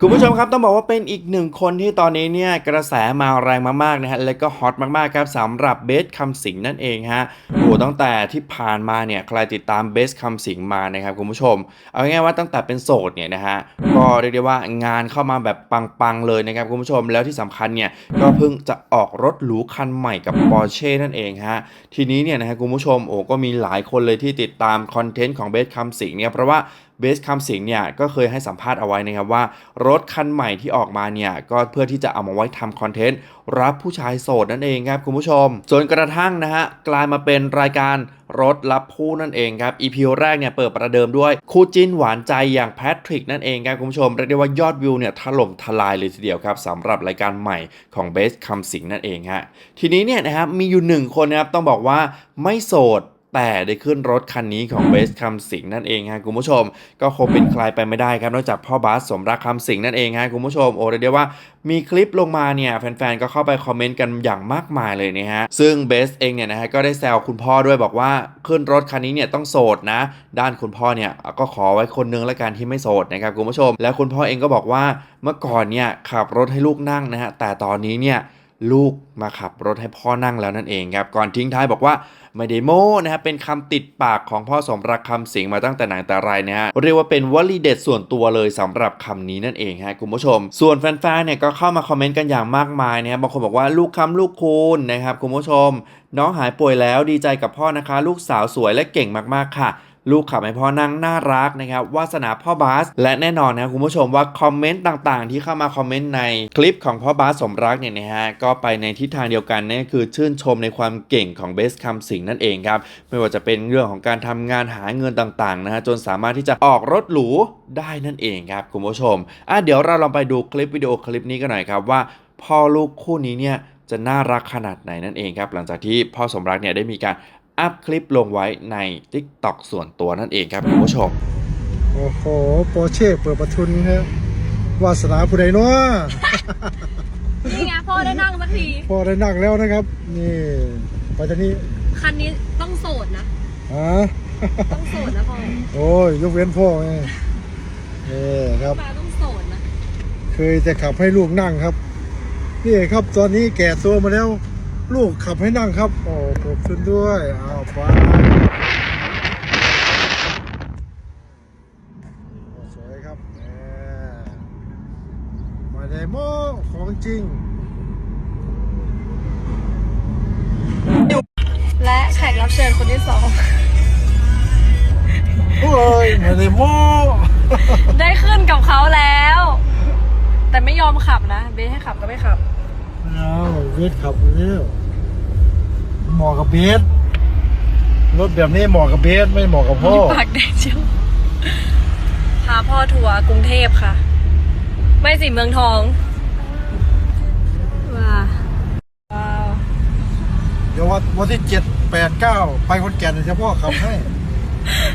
คุณผู้ชมครับต้องบอกว่าเป็นอีกหนึ่งคนที่ตอนนี้เนี่ยกระแสมาแรงมากๆนะฮะและก็ฮอตมากๆครับสำหรับเบสคำสิงห์นั่นเองฮะโอ้ตั้งแต่ที่ผ่านมาเนี่ยใครติดตามเบสคำสิงห์มานะครับคุณผู้ชม เอาง่ายๆว่าตั้งแต่เป็นโสดเนี่ยนะฮะก็เรียกได้ว่างานเข้ามาแบบปังๆเลยนะครับคุณผู้ชมแล้วที่สำคัญเนี่ยก็เพิ่งจะออกรถหรูคันใหม่กับ Porsche นั่นเองฮะทีนี้เนี่ยนะฮะคุณผู้ชมโอ้ก็มีหลายคนเลยที่ติดตามคอนเทนต์ของเบสคำสิงห์เนี่ยเพราะว่า เบสคำสิงเนี่ยก็เคยให้สัมภาษณ์เอาไว้นะครับว่า รถคันใหม่ที่ออกมาเนี่ยก็เพื่อที่จะเอามาไว้ทำคอนเทนต์รับผู้ชายโสดนั่นเองครับคุณผู้ชม จนกระทั่งนะฮะกลายมาเป็นรายการรถรับผู้นั่นเองครับ EP แรกเนี่ยเปิดประเดิมด้วย คู่จิ้นหวานใจอย่างแพทริกนั่นเองครับคุณผู้ชมเรียกได้ว่ายอดวิวเนี่ยถล่มทลายเลยทีเดียวครับสำหรับรายการใหม่ของเบสคำสิงนั่นเองฮะทีนี้เนี่ยนะครับมีอยู่หนึ่งคนนะครับต้องบอกว่าไม่โสด แต่ได้ขึ้นรถคันนี้ของเบสคำสิงห์นั่นเองฮะคุณผู้ชม ก็คงเป็นใครไปไม่ได้ครับนอกจากพ่อบาสสมรักคำสิงห์นั่นเองฮะคุณผู้ชมโอ้เรียกได้ว่ามีคลิปลงมาเนี่ยแฟนๆก็เข้าไปคอมเมนต์กันอย่างมากมายเลยนะฮะซึ่งเบสเองเนี่ยนะฮะก็ได้แซวคุณพ่อด้วยบอกว่าขึ้นรถคันนี้เนี่ยต้องโสดนะ ด้านคุณพ่อเนี่ยก็ขอไว้คนนึงละกันที่ไม่โสดนะครับคุณผู้ชม แล้วคุณพ่อเองก็บอกว่าเมื่อก่อนเนี่ยขับรถให้ลูกนั่งนะฮะแต่ตอนนี้เนี่ย ลูกมาขับรถให้พ่อนั่งแล้วนั่นเองครับ ก่อนทิ้งท้ายบอกว่าไม่ได้โม้นะครับเป็นคำติดปากของพ่อสมรักคำสิงมาตั้งแต่ไหนแต่ไรนะฮะเรียกว่าเป็นวลีเด็ดส่วนตัวเลยสำหรับคำนี้นั่นเองฮะคุณผู้ชม ส่วนแฟนๆเนี่ยก็เข้ามาคอมเมนต์กันอย่างมากมายนะครับบางคนบอกว่าลูกคำลูกคุณนะครับคุณผู้ชม น้องหายป่วยแล้วดีใจกับพ่อนะคะ ลูกสาวสวยและเก่งมากๆค่ะ ลูกขับให้พ่อนั่งน่ารักนะครับวาสนาพ่อบาส และแน่นอนนะคุณผู้ชมว่าคอมเมนต์ต่างๆ ที่เข้ามาคอมเมนต์ในคลิปของพ่อบาสสมรักเนี่ยนะฮะก็ไปในทิศทางเดียวกันนั่นคือชื่นชมในความเก่งของเบสคำสิงห์นั่นเองครับไม่ว่าจะเป็นเรื่องของการทำงานหาเงินต่างๆนะฮะจนสามารถที่จะออกรถหรูได้นั่นเองครับคุณผู้ชมอะเดี๋ยวเราลองไปดูคลิปวิดีโอคลิปนี้กันหน่อยครับว่าพ่อลูกคู่นี้เนี่ยจะน่ารักขนาดไหนนั่นเองครับหลังจากที่พ่อสมรักเนี่ยได้มีการ อัพคลิปลงไว้ใน TikTok ส่วนตัวนั่นเองครับคุณผู้ชม โอ้โหโปรเช่เปิดประทุนครับวาสนาผู้ใดเนาะนี่ไงพ่อได้นั่งสักทีพอได้นั่งแล้วนะครับ นี่ไปทางนี้คันนี้ต้องโสดนะฮะต้องโสดนะพ่อโอ้ยยกเว้นพ่อไงนี่ครับ ป้าต้องโสดนะ เคยจะขับให้ลูกนั่งครับ นี่ครับตอนนี้แก่ตัวมาแล้ว ลูกขับให้นั่งครับโอ้ขอบคุณด้วยอ้าวฟ้าโอ้สวยครับแหมมาในโมของจริง และแขกรับเชิญคนที่สองโอ้ยมาในโมได้ขึ้นกับเขาแล้ว แต่ไม่ยอมขับนะ เบสให้ขับก็ไม่ขับ เอาเวทขับเร็วเหมาะกับเบสรถแบบนี้เหมาะกับเบสไม่เหมาะกับพ่อปากแดงเชียวพาพ่อทัวร์กรุงเทพค่ะ ไม่สิเมืองทองว้าวว้าวเดี๋ยววันวันที่เจ็ดแปดเก้าไปคนแก่นเฉพาะขับให้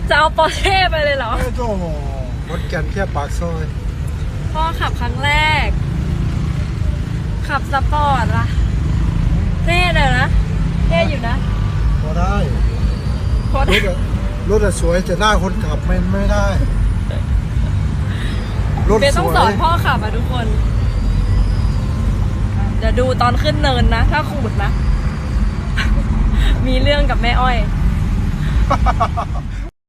จะเอาปอร์เช่ไปเลยเหรอเอ้ยโจ้คนแก่นแค่ปากซอย พ่อขับครั้งแรก ขับสปอร์ตล่ะเท่เลยนะเท่อยู่นะพอได้โคตรถอะรถอะสวยแต่หน้าคนขับไม่ไม่ได้ รถเบสสต้องวสอนยพ่อขับอะทุกคน เดี๋ยวดูตอนขึ้นเนินนะ ถ้าขูดนะ มีเรื่องกับแม่อ้อย